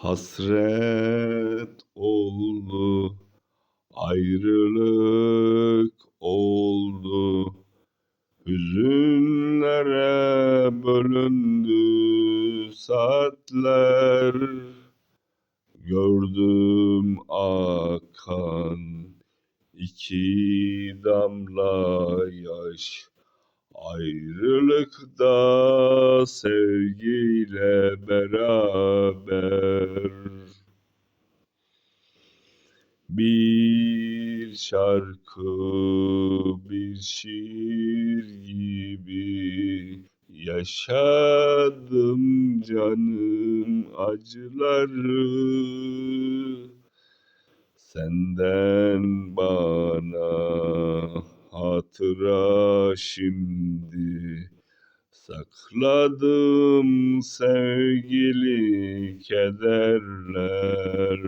Hasret oldu, ayrılık oldu, hüzünlere bölündü saatler. Gördüm akan iki damla yaş, ayrılıkta sevgiyle beraber. Bir şarkı, bir şiir gibi yaşadım canım acıları. Senden bana hatıra şimdi sakladım sevgili kederler.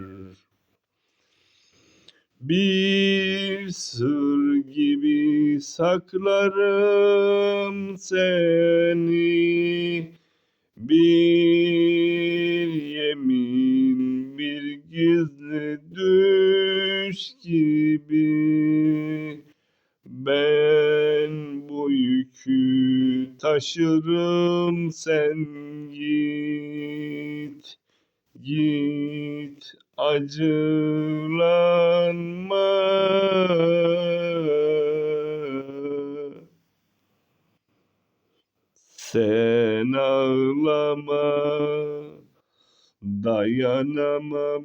Bir sır gibi saklarım seni, bir yemin, bir gizli düş gibi. Ben bu yükü taşırım sen git, git acılanma. Sen ağlama, dayanamam.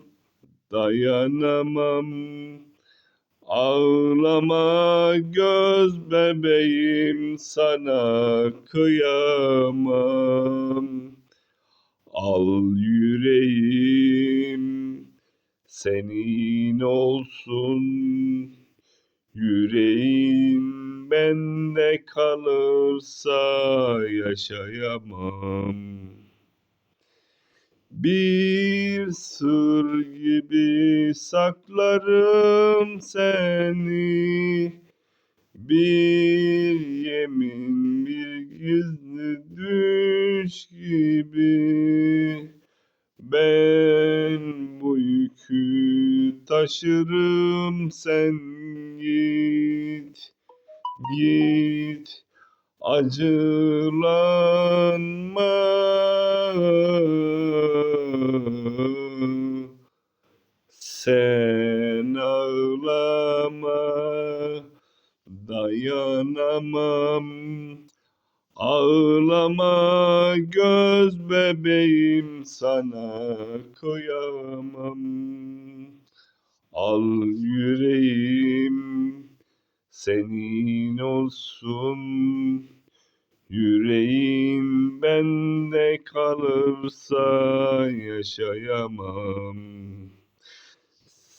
dayanamam. Ağlama göz bebeğim sana kıyamam. Al yüreğim senin olsun. Yüreğim bende kalırsa yaşayamam. Bir sır gibi saklarım seni, bir yemin, bir gizli düş gibi. Ben bu yükü taşırım sen git, git acılanma. Sen ağlama, dayanamam. Ağlama göz bebeğim sana kıyamam. Al yüreğim senin olsun. Yüreğim bende kalırsa yaşayamam.